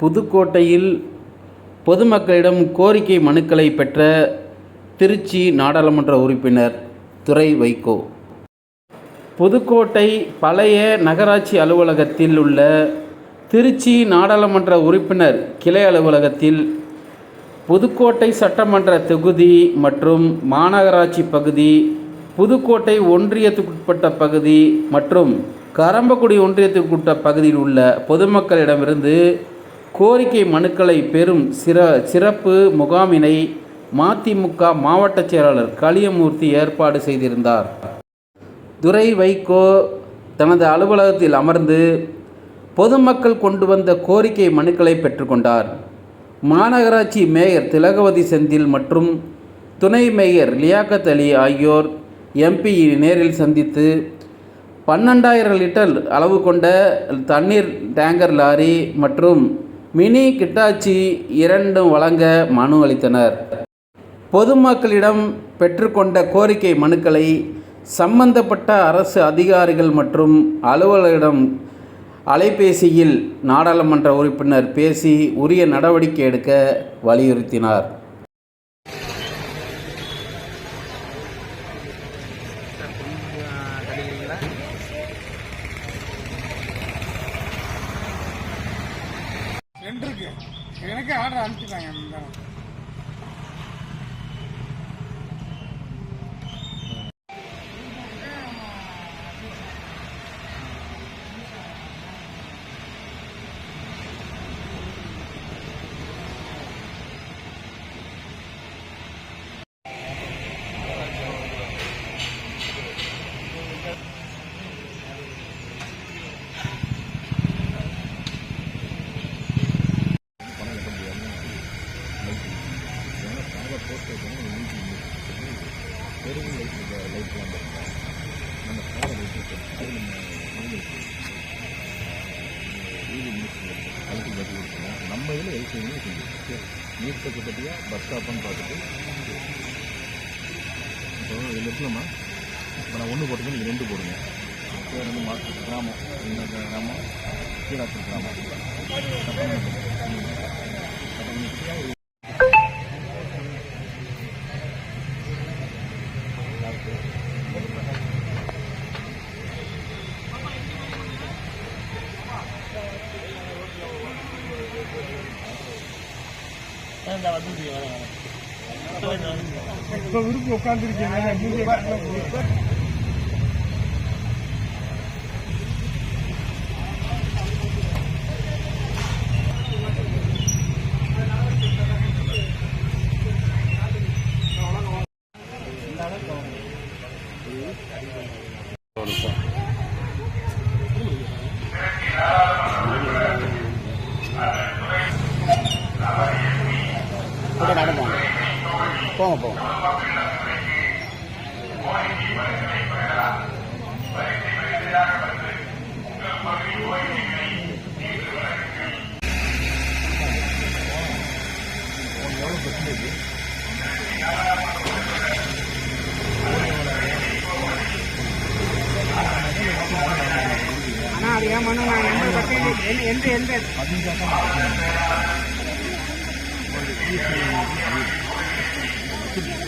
புதுக்கோட்டையில் பொதுமக்களிடம் கோரிக்கை மனுக்களை பெற்ற திருச்சி நாடாளுமன்ற உறுப்பினர் துரை வைகோ. புதுக்கோட்டை பழைய நகராட்சி அலுவலகத்தில் உள்ள திருச்சி நாடாளுமன்ற உறுப்பினர் கிளை அலுவலகத்தில் புதுக்கோட்டை சட்டமன்ற தொகுதி மற்றும் மாநகராட்சி பகுதி புதுக்கோட்டை ஒன்றியத்துக்குட்பட்ட பகுதி மற்றும் கரம்பக்குடி ஒன்றியத்துக்குட்பட்ட பகுதியில் உள்ள பொதுமக்களிடமிருந்து கோரிக்கை மனுக்களை பெறும் சிற சிறப்பு முகாமினை மதிமுக மாவட்ட செயலாளர் களியமூர்த்தி ஏற்பாடு செய்திருந்தார். துரை வைகோ தனது அலுவலகத்தில் அமர்ந்து பொதுமக்கள் கொண்டு வந்த கோரிக்கை மனுக்களை பெற்றுக்கொண்டார் மாநகராட்சி மேயர் திலகவதி செந்தில் மற்றும் துணை மேயர் லியாக்கத் அலி ஆகியோர் எம்பியை நேரில் சந்தித்து பன்னெண்டாயிரம் லிட்டர் அளவு கொண்ட தண்ணீர் டேங்கர் லாரி மற்றும் மினி கிட்டாச்சி இரண்டும் வழங்க மனு அளித்தனர். பொதுமக்களிடம் பெற்றுக்கொண்ட கோரிக்கை மனுக்களை சம்பந்தப்பட்ட அரசு அதிகாரிகள் மற்றும் அலுவலரிடம் அலைபேசியில் நாடாளுமன்ற உறுப்பினர் பேசி உரிய நடவடிக்கை எடுக்க வலியுறுத்தினார். இருக்கு எனக்கு ஆர்டர் அனுப்பிச்சுட்டாங்க. கட்டி இந்த நம்ம இதில் ஹெல்ப் செய்யணும் செஞ்சு நீர் தக்க பஸ் ஸ்டாப்னு பார்த்துட்டு. இப்போ இதில் இருக்கலாமா இப்போ நான் ஒன்று போட்டுக்கணும் நீங்கள் ரெண்டு போடுங்க. பேர் வந்து மாற்று கிராமம். இந்த கிராமம்? கீழாத்தூர் கிராமம். இப்போ விருப்பம் உட்காந்துருக்கீங்க போங்க போங்க ஆனால் அது ஏன் மனு நான் எந்த பர்சன்டேஜ் எந்த எந்த எந்த நான்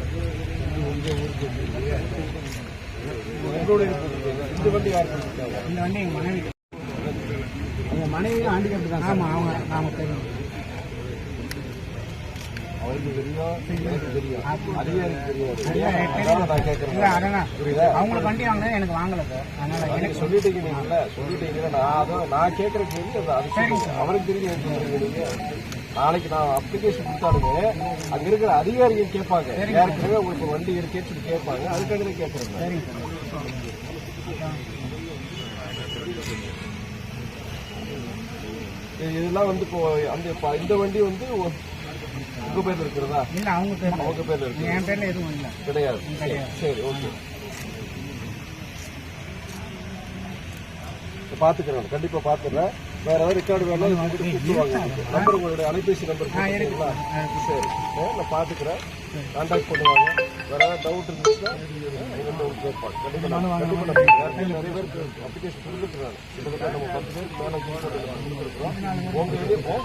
உங்களுடைய இந்த வண்டி யார் இந்த வண்டி எங்கள் மனைவி. எங்கள் மனைவி ஆண்டிகேப்ட் தான். ஆமாம் அவங்க நாம தெரியும். அவருக்கு தெரியும் எனக்கு தெரியும். எனக்கு அதான் நான் கேட்கறேன் புரியுதா? அவங்களுக்கு வண்டி எனக்கு வாங்கல சார் அதனால எனக்கு எனக்கு சொல்லிட்டீங்க நீங்கல்ல சொல்லிட்டீங்க நான் அதான் நான் கேட்கற கேள்வி அது. அவருக்கு தெரியும் எனக்கு நீங்க நாளைக்கு நான் அப்ளிகேஷன் கொடுத்தாலுமே அங்க இருக்கிற அதிகாரிகள் கேட்பாங்க. ஏற்கனவே உங்களுக்கு வண்டி இருக்கேன்னு சொல்லி கேட்பாங்க. அதுக்காக தான் கேட்கறேன் சரிங்க இதெல்லாம் வந்து இப்போ அந்த இந்த வண்டி வந்து உங்க பேர்ல இருக்கிறதா? இல்ல அவங்க பேர்ல. அவங்க பேர்ல இருக்கு என் பேர்ல எதுவும் இல்ல. கிடையாது. சரி ஓகே. பாத்துக்கிறேன் கண்டிப்பா பாத்துக்கிறேன். வேற ஏதாவது ரெக்கார்டு வேணாலும் உங்ககிட்ட கூப்பிடுவாங்க நம்பர் உங்களுடைய அலைபேசி நம்பர் கொடுத்துருக்கீங்களா சரி. நான் பாத்துக்கிறேன். கான்டாக்ட் பண்ணுவாங்க. வேற ஏதாவது டவுட் இருந்துச்சுன்னா வந்து உங்களுக்கு கேட்பாங்க கண்டிப்பா நான் கண்டிப்பா நான் ஏற்கனவே நிறைய பேருக்கு அப்ளிகேஷன் கொடுத்துருக்காங்க கிட்டத்தட்ட நம்ம பத்து பேருக்கு மேல கொடுத்துருக்கோம். உங்க இதுக்கு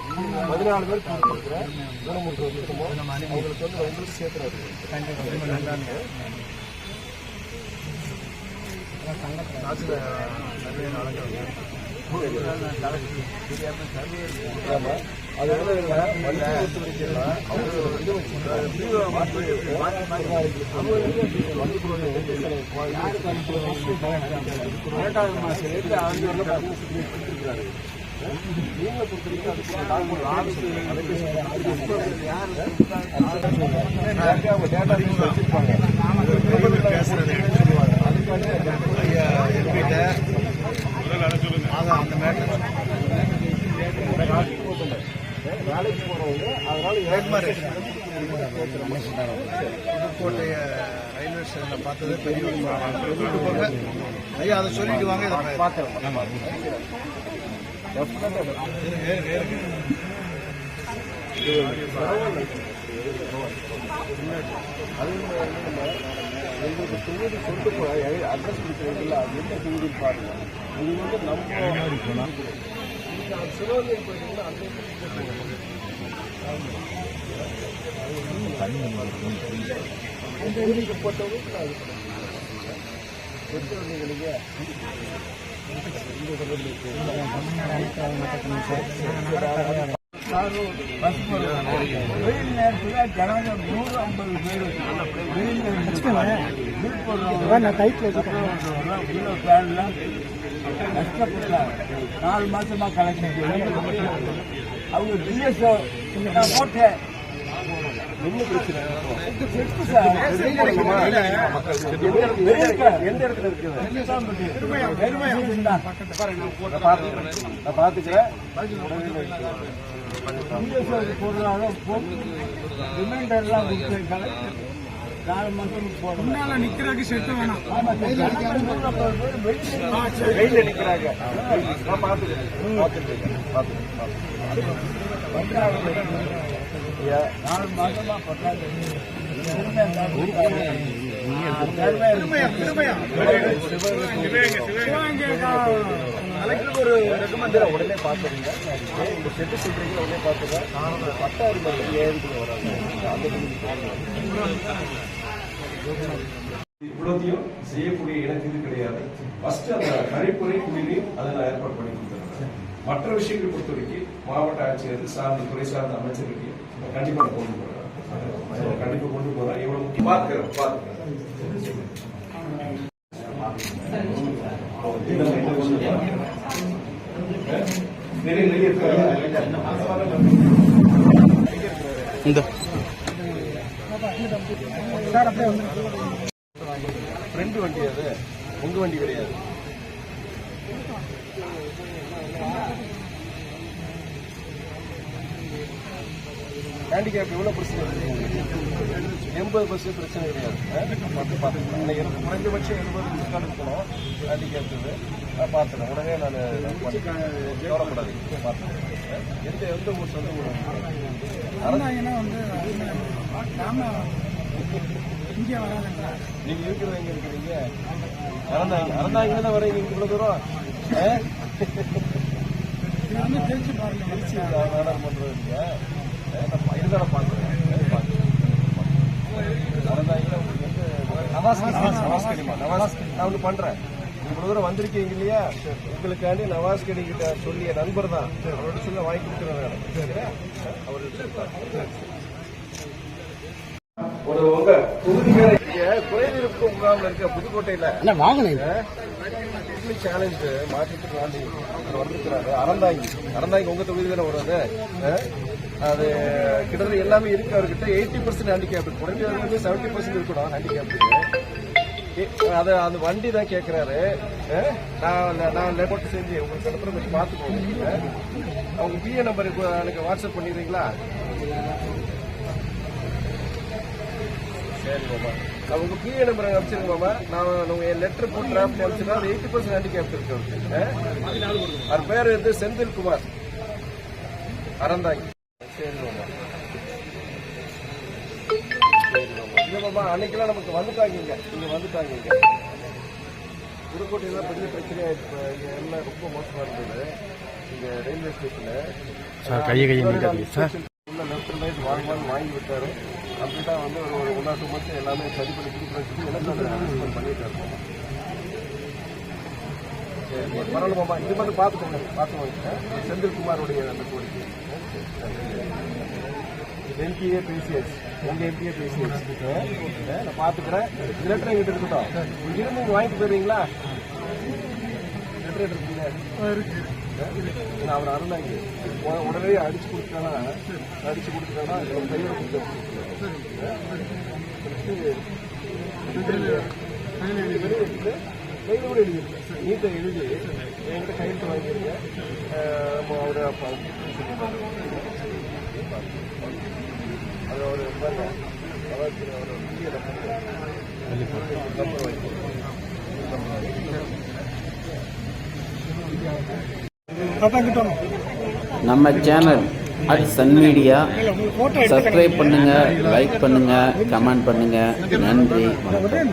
பதினாலு பேருக்கு கொடுத்துருக்கிறேன் ஊனமுற்று வந்துருக்கோம் அவங்களுக்கு வந்து உங்களுக்கு சேர்த்துறாரு. ஆமா. அது வந்து இல்ல, வண்டி ஓட்டு வரைக்கும் அவங்க ஒரு வந்து இரண்டாவது நீங்க அதுக்கு டேட்டா அதனால புதுக்கோட்டை ரயில்வே ஸ்டேஷனில் பார்த்தது பெரிய சொல்லிட்டு போங்க. ஐயா அதை சொல்லிட்டு வாங்க இதை பார்த்தேன் எங்களுக்கு தொகுதி கொண்டு போய் அட்ரஸ் கொடுக்குறீங்களா அது எந்த தொகுதி பாருங்க. இது வந்து நம்ம சிவகங்கை போயிட்டீங்கன்னா அந்த வெயில் நேரத்துல ஜனங்க நூறு ஐம்பது பேர் வெயில் கஷ்டப்பட்டாங்க நாலு மாசமா கலெக்ஷன் அவங்க பிஎஸ் நான் போட்டேன். என்ன பிரச்சனை எந்த இடத்துல இருக்குது பிஎஸ் போடுறாலும் ரிமைண்டர்லாம் கொடுத்துருக்காங்க நாலு மாசம் போடணும் நிக்கிறதுக்கு செட்டு வேணாம். வெயில நிக்கிறாங்க. நான் பார்த்துக்கிறேன். பார்த்துக்கிறேன். நாலு மாசமா கலெக்டருக்கு ஒரு உடனே பார்த்துருங்க இந்த செட்டு சொல்றீங்க உடனே பார்த்துங்க பத்தாயிரம் ஏழு வராங்க அந்த இவ்வளோத்தையும் செய்யக்கூடிய எனக்கு இது கிடையாது. ஃபர்ஸ்ட் அந்த கழிப்புறை குடிநீர் அதை நான் ஏற்பாடு பண்ணி கொடுத்துருக்கேன் மற்ற விஷயங்கள் பொறுத்த வரைக்கும் மாவட்ட ஆட்சியர் சார்ந்த துறை சார்ந்த அமைச்சருக்கு கண்டிப்பாக கண்டிப்பா கொண்டு போறேன். கண்டிப்பாக கண்டிப்பா கொண்டு போறேன். எவ்வளவு முக்கியம். பார்க்கிறேன் பார்க்கிறேன் நிறைய நிறைய இந்த ஃப்ரெண்டு வண்டி அது உங்க வண்டி கிடையாது ஹேண்டிகேப் எவ்வளவு பிரச்சனை எண்பது பர்சன்ட் பிரச்சனை கிடையாது. பார்த்து பார்த்துக்கலாம் குறைந்தபட்சம் எழுபது விழுக்காடு இருக்கணும் ஹேண்டிகேப் நான் பார்த்துக்கிறேன். உடனே நான் கவலைப்படாதீங்க. பார்த்துக்கிறேன். எந்த எந்த ஊர் சொந்த ஊர்? இங்கே வராதுங்களா? நீங்க இருக்கிறது எங்க இருக்கிறீங்க? அறந்தாங்க அறந்தாங்க தான் வரீங்க இங்க இவ்வளவு தூரம்? வந்து பாருங்க. திருச்சி நாடாளுமன்றம் இல்லையா ஆ, நான் அறந்தாங்க உங்களுக்கு வந்து நவாஸ் நான் பண்றேன் இவ்வளவு தூரம் வந்திருக்கீங்க இல்லையா உங்களுக்காண்டி நவாஸ்கரி கிட்ட சொல்லிய நண்பர் தான் அவரோட சொல்ல வாங்கி கொடுக்குறேன் ஒரு உங்க தொகுதிகளை குறைதீர்ப்பு இருக்க புதுக்கோட்டையில வாங்கினேன் சேலஞ்ச் மாற்றத்துக்கு வந்திருக்கிறாரு. அறந்தாங்கி அறந்தாங்கி உங்க தொகுதி தானே வருது அது கிட்டத்தட்ட எல்லாமே இருக்கு அவர்கிட்ட. எயிட்டி பர்சன்ட் ஹேண்டிகேப் குறைஞ்சது செவன்டி பர்சன்ட் இருக்கணும் ஹேண்டிகேப் அது அந்த வண்டி தான் கேட்குறாரு நான் நான் லெப்போட்டு செஞ்சு உங்களுக்கு இடத்துல கொஞ்சம் பார்த்துக்கோங்க அவங்க பிஏ நம்பர் இப்போ எனக்கு வாட்ஸ்அப் பண்ணிடுறீங்களா? சரி மாமா. அவங்க பிஏ நம்பர் அனுப்பிச்சிருங்க மாமா. நான் உங்க லெட்டர் போட்டு டிராஃப்ட் அனுப்பிச்சிருந்தா அது எயிட்டி பர்சன்ட் ஹேண்டிகேப் இருக்கு அவருக்கு. அவர் பேர் வந்து செந்தில் குமார் அறந்தாங்கி. சரி மாமா சரி மாமா இல்ல மாமா அன்னைக்கெல்லாம் நமக்கு வந்துட்டாங்க இங்க இங்க வந்துட்டாங்க இங்க புதுக்கோட்டையில பெரிய பிரச்சனையாயிடுச்சு இப்ப இங்க எல்லாம் ரொம்ப மோசமா இருந்தது. இங்க ரயில்வே ஸ்டேஷன்ல சார் கையை கையை நீட்டாதீங்க சார். உள்ள லெஃப்ட் ரைட் வாங்குவான்னு வாங்கி விட்டாரு. கம்ப்ளீட்டா வந்து ஒரு ஒன் ஆர் டூ மந்த்ஸ் எல்லாமே சரி பண்ணி கொடுக்குறேன்னு சொல்லி எனக்கு அதை அரேஞ்ச்மெண்ட் இது மட்டும் பார்த்துக்கோங்க. பார்த்துக்கோங்க. செந்தில்குமாருடைய அந்த கோரிக்கை. எம்பிஏ பிசிஎஸ் உங்க எம்பிஏ பேசியாச்சு. நான் பார்த்துக்கிறேன். லெட்டர் எங்கிட்ட இருக்கட்டும். இங்க இருந்து நீங்க வாங்கிட்டு போயிருவீங்களா லெட்டர் எடுத்துருக்கீங்க. நான் அவர் அருணாங்க. உடனே அடிச்சு கொடுத்தானா அடிச்சு கொடுத்தானா ஒரு கையோட கொடுத்து கையில் கூட நீட்டை எழுதி என்கிட்ட கையெழுத்து வாங்கியிருங்க அவர் அது பாருங்க அவர் நம்பர் வாங்கி நம்ம channel at Sun media subscribe பண்ணுங்க லைக் பண்ணுங்க கமெண்ட் பண்ணுங்க. நன்றி வணக்கம்.